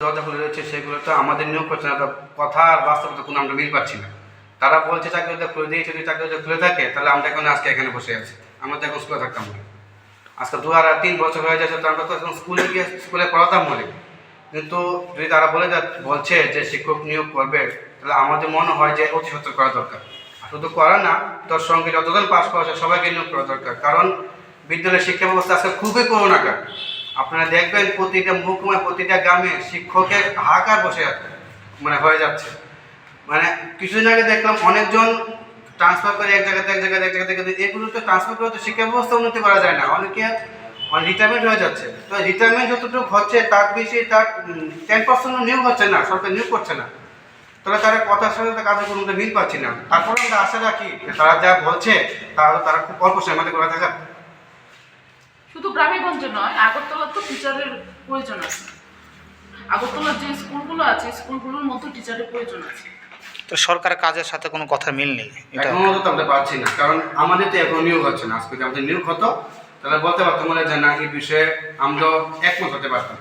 দরজাগুলো রয়েছে, সেগুলো তো আমাদের নিয়োগ করছে না কথা আর বাস্তবতা কোনো আমরা মিল পাচ্ছি না। তারা বলছে চাকরিটা খুলে দিয়েছে, যদি চাকরিটা খুলে থাকে, তাহলে আমরা এখন আজকে এখানে বসে আছি। আমরা তো এখন স্কুলে থাকতাম না। আজকে দু আর তিন বছর হয়ে যাচ্ছে তো আমরা তো এখন স্কুলে গিয়ে স্কুলে পড়াতাম বলে কিন্তু যদি তারা বলে বলছে যে শিক্ষক নিয়োগ করবে, তাহলে আমাদের মনে হয় যে অতি সত্তর করা দরকার। শুধু করা না, তোর সঙ্গে যতজন পাশ করেছে, সবাইকে নিয়োগ করা দরকার। কারণ বিদ্যালয়ের শিক্ষা ব্যবস্থা আজকে খুবই করোনাকার আপনারা দেখবেন প্রতিটা মহকুমায়, প্রতিটা গ্রামে শিক্ষকের হাহাকার বসে যাচ্ছে মানে হয়ে যাচ্ছে। মানে কিছুদিন আগে দেখলাম অনেকজন ট্রান্সফার করে এক জায়গাতে এক জায়গাতে, এক জায়গা থেকে এগুলো তো ট্রান্সফার করে তো শিক্ষা ব্যবস্থা উন্নতি করা যায় না। অনেকে মানে রিটায়ারমেন্ট হয়ে যাচ্ছে। তো রিটায়ারমেন্ট যতটুকু হচ্ছে, তার বেশি তার টেন পার্সেন্ট নিয়োগ হচ্ছে না, সরকার নিয়োগ করছে না। তাহলে তারা কথার সাথে তো কাজের কোনো মিল পাচ্ছি না। তারপরে আমরা আশা রাখি তারা যা বলছে, তাহলে তারা খুব অল্প সময়ের মধ্যে করে থাকা শুধু গ্রামেগঞ্জে নয় আগরতলার তো টিচারের প্রয়োজন আছে। আগরতলার যে স্কুলগুলো আছে স্কুলগুলোর মতো টিচারের প্রয়োজন আছে। তো সরকারের কাজের সাথে কোনো কথা মিল নেই? এটা এখনও তো আমরা পাচ্ছি না কারণ আমাদের তো এখন নিয়োগ হচ্ছে না। আজকে আমাদের নিয়োগ হতো তাহলে বলতে পারতাম বলে যে না এই বিষয়ে আমরা একমত হতে পারতাম